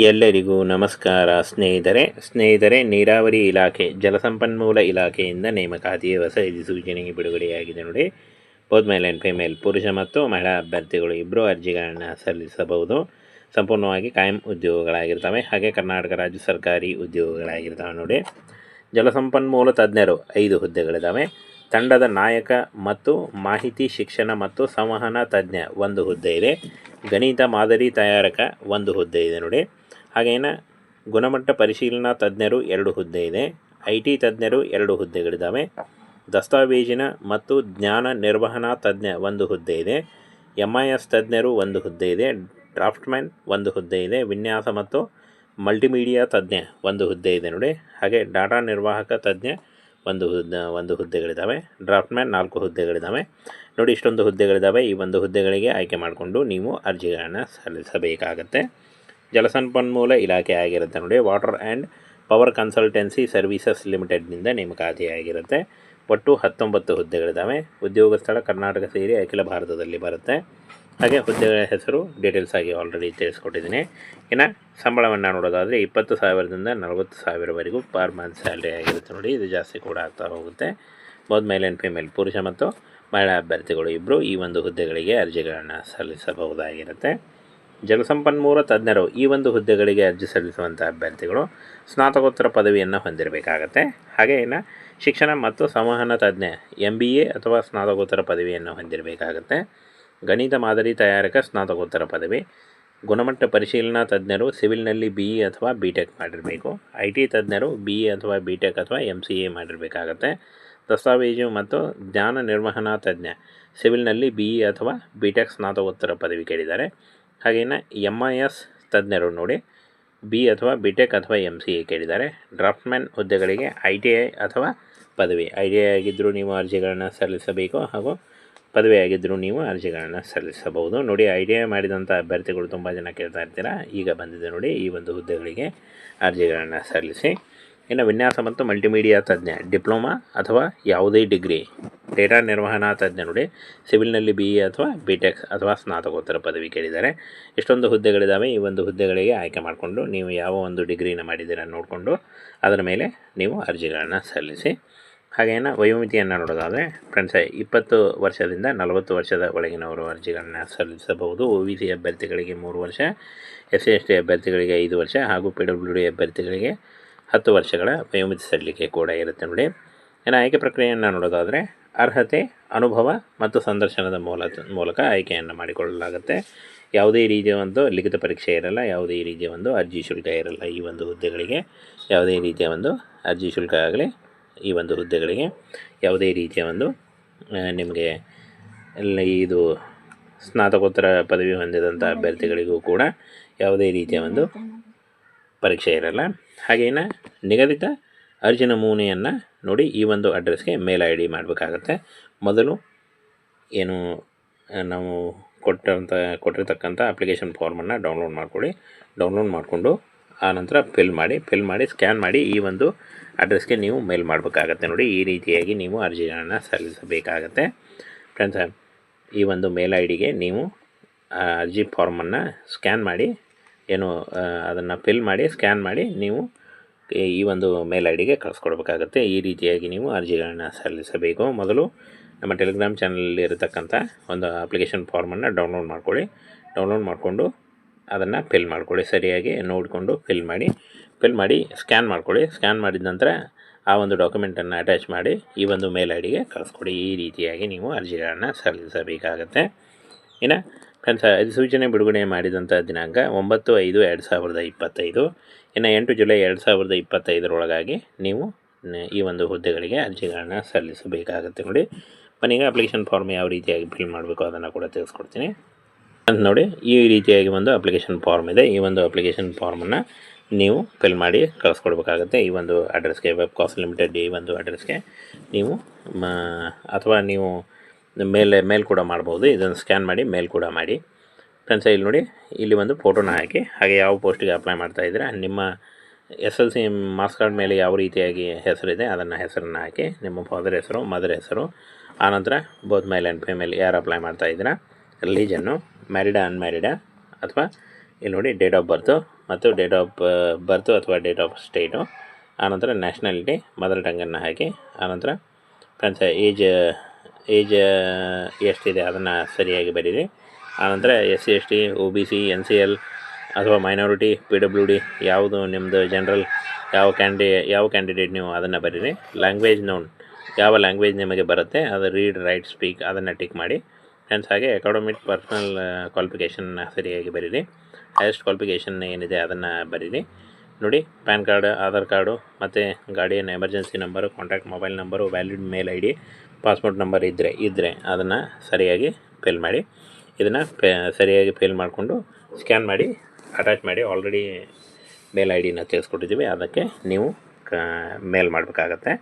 ಎಲ್ಲರಿಗೂ ನಮಸ್ಕಾರ. ಸ್ನೇಹಿತರೆ ಸ್ನೇಹಿತರೆ, ನೀರಾವರಿ ಇಲಾಖೆ, ಜಲಸಂಪನ್ಮೂಲ ಇಲಾಖೆಯಿಂದ ನೇಮಕಾತಿಯ ಹೊಸ ಅಧಿಸೂಚನೆಗೆ ಬಿಡುಗಡೆಯಾಗಿದೆ ನೋಡಿ. ಬೋತ್ ಮೇಲ್ ಆ್ಯಂಡ್ ಫಿಮೇಲ್ ಪುರುಷ ಮತ್ತು ಮಹಿಳಾ ಅಭ್ಯರ್ಥಿಗಳು ಇಬ್ಬರು ಅರ್ಜಿಗಳನ್ನು ಸಲ್ಲಿಸಬಹುದು. ಸಂಪೂರ್ಣವಾಗಿ ಕಾಯಂ ಉದ್ಯೋಗಗಳಾಗಿರ್ತವೆ. ಹಾಗೆ ಕರ್ನಾಟಕ ರಾಜ್ಯ ಸರ್ಕಾರಿ ಉದ್ಯೋಗಗಳಾಗಿರ್ತವೆ ನೋಡಿ. ಜಲಸಂಪನ್ಮೂಲ ತಜ್ಞರು ಐದು ಹುದ್ದೆಗಳಿದ್ದಾವೆ. ತಂಡದ ನಾಯಕ ಮತ್ತು ಮಾಹಿತಿ ಶಿಕ್ಷಣ ಮತ್ತು ಸಂವಹನ ತಜ್ಞ ಒಂದು ಹುದ್ದೆ ಇದೆ. ಗಣಿತ ಮಾದರಿ ತಯಾರಕ ಒಂದು ಹುದ್ದೆ ಇದೆ ನೋಡಿ. ಹಾಗೇನ ಗುಣಮಟ್ಟ ಪರಿಶೀಲನಾ ತಜ್ಞರು ಎರಡು ಹುದ್ದೆ ಇದೆ. ಐ ಟಿ ತಜ್ಞರು ಎರಡು ಹುದ್ದೆಗಳಿದ್ದಾವೆ. ದಸ್ತಾವೇಜಿನ ಮತ್ತು ಜ್ಞಾನ ನಿರ್ವಹಣಾ ತಜ್ಞ ಒಂದು ಹುದ್ದೆ ಇದೆ. ಎಂ ಐ ಎಸ್ ತಜ್ಞರು ಒಂದು ಹುದ್ದೆ ಇದೆ. ಡ್ರಾಫ್ಟ್ಮ್ಯಾನ್ ಒಂದು ಹುದ್ದೆ ಇದೆ. ವಿನ್ಯಾಸ ಮತ್ತು ಮಲ್ಟಿಮೀಡಿಯಾ ತಜ್ಞ ಒಂದು ಹುದ್ದೆ ಇದೆ ನೋಡಿ. ಹಾಗೆ ಡಾಟಾ ನಿರ್ವಾಹಕ ತಜ್ಞ ಒಂದು ಹುದ್ದೆ, ಒಂದು ಹುದ್ದೆಗಳಿದ್ದಾವೆ. ಡ್ರಾಫ್ಟ್ಮ್ಯಾನ್ ನಾಲ್ಕು ಹುದ್ದೆಗಳಿದ್ದಾವೆ. ನೋಡಿ ಇಷ್ಟೊಂದು ಹುದ್ದೆಗಳಿದ್ದಾವೆ. ಈ ಒಂದು ಹುದ್ದೆಗಳಿಗೆ ಆಯ್ಕೆ ಮಾಡಿಕೊಂಡು ನೀವು ಅರ್ಜಿಗಳನ್ನು ಸಲ್ಲಿಸಬೇಕಾಗತ್ತೆ. ಜಲಸಂಪನ್ಮೂಲ ಇಲಾಖೆ ಆಗಿರುತ್ತೆ ನೋಡಿ. Water and power consultancy services ಲಿಮಿಟೆಡ್ನಿಂದ ನೇಮಕಾತಿಯಾಗಿರುತ್ತೆ ಒಟ್ಟು ಹತ್ತೊಂಬತ್ತು ಹುದ್ದೆಗಳಿದ್ದಾವೆ. ಉದ್ಯೋಗ ಸ್ಥಳ ಕರ್ನಾಟಕ ಸೇರಿ ಅಖಿಲ ಭಾರತದಲ್ಲಿ ಬರುತ್ತೆ. ಹಾಗೆ ಹುದ್ದೆಗಳ ಹೆಸರು ಡೀಟೇಲ್ಸ್ ಆಗಿ ಆಲ್ರೆಡಿ ತಿಳಿಸ್ಕೊಟ್ಟಿದ್ದೀನಿ. ಇನ್ನು ಸಂಬಳವನ್ನು ನೋಡೋದಾದರೆ ಇಪ್ಪತ್ತು ಸಾವಿರದಿಂದ ನಲವತ್ತು ಸಾವಿರವರೆಗೂ ಪರ್ ಮಂತ್ ಸ್ಯಾಲ್ರಿ ಆಗಿರುತ್ತೆ ನೋಡಿ. ಇದು ಜಾಸ್ತಿ ಕೂಡ ಆಗ್ತಾ ಹೋಗುತ್ತೆ. ಬೋತ್ ಮೇಲ್ ಆ್ಯಂಡ್ ಫಿಮೇಲ್ ಪುರುಷ ಮತ್ತು ಮಹಿಳಾ ಅಭ್ಯರ್ಥಿಗಳು ಇಬ್ಬರು ಈ ಒಂದು ಹುದ್ದೆಗಳಿಗೆ ಅರ್ಜಿಗಳನ್ನು ಸಲ್ಲಿಸಬಹುದಾಗಿರುತ್ತೆ. ಜಲಸಂಪನ್ಮೂಲ ತಜ್ಞರು ಈ ಒಂದು ಹುದ್ದೆಗಳಿಗೆ ಅರ್ಜಿ ಸಲ್ಲಿಸುವಂಥ ಅಭ್ಯರ್ಥಿಗಳು ಸ್ನಾತಕೋತ್ತರ ಪದವಿಯನ್ನು ಹೊಂದಿರಬೇಕಾಗತ್ತೆ. ಹಾಗೆ ಇನ್ನು ಶಿಕ್ಷಣ ಮತ್ತು ಸಂವಹನ ತಜ್ಞ ಎಂ ಬಿ ಎ ಅಥವಾ ಸ್ನಾತಕೋತ್ತರ ಪದವಿಯನ್ನು ಹೊಂದಿರಬೇಕಾಗತ್ತೆ. ಗಣಿತ ಮಾದರಿ ತಯಾರಕ, ಸ್ನಾತಕೋತ್ತರ ಪದವಿ. ಗುಣಮಟ್ಟ ಪರಿಶೀಲನಾ ತಜ್ಞರು ಸಿವಿಲ್ನಲ್ಲಿ ಬಿ ಇ ಅಥವಾ ಬಿ ಟೆಕ್ ಮಾಡಿರಬೇಕು. ಐ ಟಿ ತಜ್ಞರು ಬಿ ಇ ಅಥವಾ ಬಿ ಟೆಕ್ ಅಥವಾ ಎಂ ಸಿ ಎ ಮಾಡಿರಬೇಕಾಗತ್ತೆ. ದಸ್ತಾವೇಜು ಮತ್ತು ಜ್ಞಾನ ನಿರ್ವಹಣಾ ತಜ್ಞ, ಸಿವಿಲ್ನಲ್ಲಿ ಬಿ ಇ ಅಥವಾ ಬಿ ಟೆಕ್ ಸ್ನಾತಕೋತ್ತರ ಪದವಿ ಕೇಳಿದ್ದಾರೆ. ಹಾಗೆಯೇ ಎಂ ಐ ಎಸ್ ತಜ್ಞರು ನೋಡಿ ಬಿ ಅಥವಾ ಬಿ ಟೆಕ್ ಅಥವಾ ಎಂ ಸಿ ಎ ಕೇಳಿದ್ದಾರೆ. ಡ್ರಾಫ್ಟ್ಮ್ಯಾನ್ ಹುದ್ದೆಗಳಿಗೆ ಐ ಟಿ ಐ ಅಥವಾ ಪದವಿ. ಐ ಟಿ ಐ ಆಗಿದ್ದರೂ ನೀವು ಅರ್ಜಿಗಳನ್ನು ಸಲ್ಲಿಸಬೇಕು ಹಾಗೂ ಪದವಿ ಆಗಿದ್ದರೂ ನೀವು ಅರ್ಜಿಗಳನ್ನು ಸಲ್ಲಿಸಬಹುದು. ನೋಡಿ ಐ ಟಿ ಐ ಮಾಡಿದಂಥ ಅಭ್ಯರ್ಥಿಗಳು ತುಂಬ ಜನ ಕೇಳ್ತಾ ಇರ್ತೀರಾ? ಈಗ ಬಂದಿದೆ ನೋಡಿ ಈ ಒಂದು ಹುದ್ದೆಗಳಿಗೆ ಅರ್ಜಿಗಳನ್ನು ಸಲ್ಲಿಸಿ. ಇನ್ನು ವಿನ್ಯಾಸ ಮತ್ತು ಮಲ್ಟಿಮೀಡಿಯಾ ತಜ್ಞ ಡಿಪ್ಲೊಮಾ ಅಥವಾ ಯಾವುದೇ ಡಿಗ್ರಿ ಡೇಟಾ ನಿರ್ವಹಣಾ ತಜ್ಞ ನೋಡಿ, ಸಿವಿಲ್ನಲ್ಲಿ ಬಿ ಎ ಅಥವಾ ಬಿ ಟೆಕ್ ಅಥವಾ ಸ್ನಾತಕೋತ್ತರ ಪದವಿ ಕೇಳಿದ್ದಾರೆ. ಇಷ್ಟೊಂದು ಹುದ್ದೆಗಳಿದ್ದಾವೆ, ಈ ಒಂದು ಹುದ್ದೆಗಳಿಗೆ ಆಯ್ಕೆ ಮಾಡಿಕೊಂಡು ನೀವು ಯಾವ ಒಂದು ಡಿಗ್ರಿನ ಮಾಡಿದ್ದೀರಾ ನೋಡಿಕೊಂಡು ಅದರ ಮೇಲೆ ನೀವು ಅರ್ಜಿಗಳನ್ನು ಸಲ್ಲಿಸಿ. ಹಾಗೇನ ವಯೋಮಿತಿಯನ್ನು ನೋಡೋದಾದರೆ ಫ್ರೆಂಡ್ಸ್ ಇಪ್ಪತ್ತು ವರ್ಷದಿಂದ ನಲವತ್ತು ವರ್ಷದ ಒಳಗಿನವರು ಅರ್ಜಿಗಳನ್ನು ಸಲ್ಲಿಸಬಹುದು. ಒ ವಿ ಸಿ ಅಭ್ಯರ್ಥಿಗಳಿಗೆ ಮೂರು ವರ್ಷ ಎಸ್ ಸಿ ಎಸ್ ಟಿ ಅಭ್ಯರ್ಥಿಗಳಿಗೆ ಐದು ವರ್ಷ ಹಾಗೂ ಪಿ ಡಬ್ಲ್ಯೂ ಡಿ ಅಭ್ಯರ್ಥಿಗಳಿಗೆ ಹತ್ತು ವರ್ಷಗಳ ವಯೋಮಿತಿ ಸಲ್ಲಿಕೆ ಕೂಡ ಇರುತ್ತೆ ನೋಡಿ. ಇನ್ನು ಆಯ್ಕೆ ಪ್ರಕ್ರಿಯೆಯನ್ನು ನೋಡೋದಾದರೆ ಅರ್ಹತೆ, ಅನುಭವ ಮತ್ತು ಸಂದರ್ಶನದ ಮೂಲ ಮೂಲಕ ಆಯ್ಕೆಯನ್ನು ಮಾಡಿಕೊಳ್ಳಲಾಗುತ್ತೆ. ಯಾವುದೇ ರೀತಿಯ ಒಂದು ಲಿಖಿತ ಪರೀಕ್ಷೆ ಇರಲ್ಲ, ಯಾವುದೇ ರೀತಿಯ ಒಂದು ಅರ್ಜಿ ಶುಲ್ಕ ಇರಲ್ಲ ಈ ಒಂದು ಹುದ್ದೆಗಳಿಗೆ. ಯಾವುದೇ ರೀತಿಯ ಒಂದು ಅರ್ಜಿ ಶುಲ್ಕ ಆಗಲಿ ಈ ಒಂದು ಹುದ್ದೆಗಳಿಗೆ. ಯಾವುದೇ ರೀತಿಯ ಒಂದು ನಿಮಗೆ ಇದು ಸ್ನಾತಕೋತ್ತರ ಪದವಿ ಹೊಂದಿದಂಥ ಅಭ್ಯರ್ಥಿಗಳಿಗೂ ಕೂಡ ಯಾವುದೇ ರೀತಿಯ ಒಂದು ಪರೀಕ್ಷೆ ಇರಲ್ಲ. ಹಾಗೇನ ನಿಗದಿತ ಅರ್ಜಿ ನಮೂನೆಯನ್ನು ನೋಡಿ ಈ ಒಂದು ಅಡ್ರೆಸ್ಗೆ ಮೇಲ್ ಐ ಡಿ ಮಾಡಬೇಕಾಗತ್ತೆ. ಮೊದಲು ಏನು ನಾವು ಕೊಟ್ಟಂಥ ಕೊಟ್ಟಿರ್ತಕ್ಕಂಥ ಅಪ್ಲಿಕೇಶನ್ ಫಾರ್ಮನ್ನು ಡೌನ್ಲೋಡ್ ಮಾಡಿಕೊಡಿ ಡೌನ್ಲೋಡ್ ಮಾಡಿಕೊಂಡು ಆನಂತರ ಫಿಲ್ ಮಾಡಿ ಫಿಲ್ ಮಾಡಿ, ಸ್ಕ್ಯಾನ್ ಮಾಡಿ ಈ ಒಂದು ಅಡ್ರೆಸ್ಗೆ ನೀವು ಮೇಲ್ ಮಾಡಬೇಕಾಗತ್ತೆ. ನೋಡಿ ಈ ರೀತಿಯಾಗಿ ನೀವು ಅರ್ಜಿಗಳನ್ನು ಸಲ್ಲಿಸಬೇಕಾಗತ್ತೆ. ಫ್ರೆಂಡ್ಸ್, ಈ ಒಂದು ಮೇಲ್ ಐ ಡಿಗೆ ನೀವು ಅರ್ಜಿ ಫಾರ್ಮನ್ನು ಸ್ಕ್ಯಾನ್ ಮಾಡಿ ಏನು ಅದನ್ನು ಫಿಲ್ ಮಾಡಿ ಸ್ಕ್ಯಾನ್ ಮಾಡಿ ನೀವು ಈ- ಒಂದು ಮೇಲ್ ಐ ಡಿಗೆ ಕಳಿಸ್ಕೊಡ್ಬೇಕಾಗತ್ತೆ. ಈ ರೀತಿಯಾಗಿ ನೀವು ಅರ್ಜಿಗಳನ್ನು ಸಲ್ಲಿಸಬೇಕು. ಮೊದಲು ನಮ್ಮ ಟೆಲಿಗ್ರಾಮ್ ಚಾನಲಲ್ಲಿ ಇರತಕ್ಕಂಥ ಒಂದು ಅಪ್ಲಿಕೇಶನ್ ಫಾರ್ಮನ್ನು ಡೌನ್ಲೋಡ್ ಮಾಡ್ಕೊಳ್ಳಿ. ಡೌನ್ಲೋಡ್ ಮಾಡಿಕೊಂಡು ಅದನ್ನು ಫಿಲ್ ಮಾಡ್ಕೊಳ್ಳಿ. ಸರಿಯಾಗಿ ನೋಡಿಕೊಂಡು ಫಿಲ್ ಮಾಡಿ ಫಿಲ್ ಮಾಡಿ ಸ್ಕ್ಯಾನ್ ಮಾಡ್ಕೊಳ್ಳಿ. ಸ್ಕ್ಯಾನ್ ಮಾಡಿದ ನಂತರ ಆ ಒಂದು ಡಾಕ್ಯುಮೆಂಟನ್ನು ಅಟ್ಯಾಚ್ ಮಾಡಿ ಈ ಒಂದು ಮೇಲ್ ಐ ಡಿಗೆ ಕಳಿಸ್ಕೊಡಿ. ಈ ರೀತಿಯಾಗಿ ನೀವು ಅರ್ಜಿಗಳನ್ನು ಸಲ್ಲಿಸಬೇಕಾಗತ್ತೆ. ಇನ್ನು ಫ್ರೆಂಡ್ಸ್ ಅಧಿಸೂಚನೆ ಬಿಡುಗಡೆ ಮಾಡಿದಂಥ ದಿನಾಂಕ ಒಂಬತ್ತು ಐದು ಎರಡು ಸಾವಿರದ ಇಪ್ಪತ್ತೈದು. ಇನ್ನು ಎಂಟು ಜುಲೈ ಎರಡು ಸಾವಿರದ ಇಪ್ಪತ್ತೈದರೊಳಗಾಗಿ ನೀವು ಈ ಒಂದು ಹುದ್ದೆಗಳಿಗೆ ಅರ್ಜಿಗಳನ್ನು ಸಲ್ಲಿಸಬೇಕಾಗುತ್ತೆ ನೋಡಿ. ಮನೆಗೆ ಅಪ್ಲಿಕೇಶನ್ ಫಾರ್ಮ್ ಯಾವ ರೀತಿಯಾಗಿ ಫಿಲ್ ಮಾಡಬೇಕು ಅದನ್ನು ಕೂಡ ತಿಳಿಸ್ಕೊಡ್ತೀನಿ. ಅಂತ ನೋಡಿ, ಈ ರೀತಿಯಾಗಿ ಒಂದು ಅಪ್ಲಿಕೇಶನ್ ಫಾರ್ಮ್ ಇದೆ. ಈ ಒಂದು ಅಪ್ಲಿಕೇಶನ್ ಫಾರ್ಮನ್ನು ನೀವು ಫಿಲ್ ಮಾಡಿ ಕಳಿಸ್ಕೊಡ್ಬೇಕಾಗುತ್ತೆ. ಈ ಒಂದು ಅಡ್ರೆಸ್ಗೆ ವೆಬ್ ಕಾಸ್ಟ್ ಲಿಮಿಟೆಡ್ ಈ ಒಂದು ಅಡ್ರೆಸ್ಗೆ ನೀವು ಅಥವಾ ನೀವು ಮೇಲೆ, ಮೇಲ್ ಕೂಡ ಮಾಡ್ಬೋದು. ಇದನ್ನು ಸ್ಕ್ಯಾನ್ ಮಾಡಿ, ಮೇಲ್ ಕೂಡ ಮಾಡಿ. ಫ್ರೆಂಡ್ಸ್ ಇಲ್ಲಿ ನೋಡಿ, ಇಲ್ಲಿ ಒಂದು ಫೋಟೋನ ಹಾಕಿ, ಹಾಗೆ ಯಾವ ಪೋಸ್ಟಿಗೆ ಅಪ್ಲೈ ಮಾಡ್ತಾ ಇದ್ದೀರಾ, ನಿಮ್ಮ S L C marks card ಮೇಲೆ ಯಾವ ರೀತಿಯಾಗಿ ಹೆಸರಿದೆ, ಅದನ್ನು ಹೆಸರನ್ನು ಹಾಕಿ, ನಿಮ್ಮ ಫಾದರ್ ಹೆಸರು ಮದರ್ ಹೆಸರು ಆನಂತರ ಬೋತ್ ಮೇಲ್ ಆ್ಯಂಡ್ ಫಿಮೇಲ್ ಯಾರು ಅಪ್ಲೈ ಮಾಡ್ತಾ ಇದ್ದೀರಾ ರಿಲೀಜನ್ನು ಮ್ಯಾರಿಡ ಅನ್ಮ್ಯಾರಿಡ ಅಥವಾ ಇಲ್ಲಿ ನೋಡಿ ಡೇಟ್ ಆಫ್ ಬರ್ತು ಮತ್ತು ಡೇಟ್ ಆಫ್ ಬರ್ತು ಅಥವಾ ಡೇಟ್ ಆಫ್ ಸ್ಟೇಟು ಆನಂತರ ನ್ಯಾಷನಾಲಿಟಿ ಮದರ್ ಟಂಗನ್ನು ಹಾಕಿ ಆನಂತರ ಫ್ರೆಂಡ್ಸ್ ಏಜ್ ಏಜ್ ಎಷ್ಟಿದೆ ಅದನ್ನು ಸರಿಯಾಗಿ ಬರೀರಿ. ಆನಂತರ S C S T O B C N C L ಅಥವಾ ಮೈನಾರಿಟಿ ಪಿ ಡಬ್ಲ್ಯೂ ಡಿ ಯಾವುದು ನಿಮ್ಮದು ಜನರಲ್ ಯಾವ ಕ್ಯಾಂಡಿ ಯಾವ ಕ್ಯಾಂಡಿಡೇಟ್ ನೀವು ಅದನ್ನು ಬರೀರಿ. ಲ್ಯಾಂಗ್ವೇಜ್ ನೋನ್ ಯಾವ ಲ್ಯಾಂಗ್ವೇಜ್ ನಿಮಗೆ ಬರುತ್ತೆ, ಅದು ರೀಡ್ ರೈಟ್ ಸ್ಪೀಕ್ ಅದನ್ನು ಟಿಕ್ ಮಾಡಿ. ಫ್ರೆಂಡ್ಸ್ ಹಾಗೆ ಅಕಾಡಮಿಕ್ ಪರ್ಸನಲ್ ಕ್ವಾಲಿಫಿಕೇಷನ್ನ ಸರಿಯಾಗಿ ಬರೀರಿ. ಹೈಯೆಸ್ಟ್ ಕ್ವಾಲಿಫಿಕೇಷನ್ ಏನಿದೆ ಅದನ್ನು ಬರೀರಿ. ನೋಡಿ ಪ್ಯಾನ್ ಕಾರ್ಡ್ ಆಧಾರ್ ಕಾರ್ಡು ಮತ್ತು ಗಾಡಿಯನ್ನು emergency number contact mobile number valid mail I D passport number ಇದ್ದರೆ ಇದ್ದರೆ ಅದನ್ನು ಸರಿಯಾಗಿ ಫಿಲ್ ಮಾಡಿ, ಇದನ್ನು ಸರಿಯಾಗಿ ಫಿಲ್ ಮಾಡಿಕೊಂಡು ಸ್ಕ್ಯಾನ್ ಮಾಡಿ ಅಟ್ಯಾಚ್ ಮಾಡಿ ಆಲ್ರೆಡಿ ಮೇಲ್ ಐ ಡಿನ ತಿಳಿಸ್ಕೊಟ್ಟಿದ್ದೀವಿ ಅದಕ್ಕೆ ನೀವು ಮೇಲ್ ಮಾಡಬೇಕಾಗತ್ತೆ.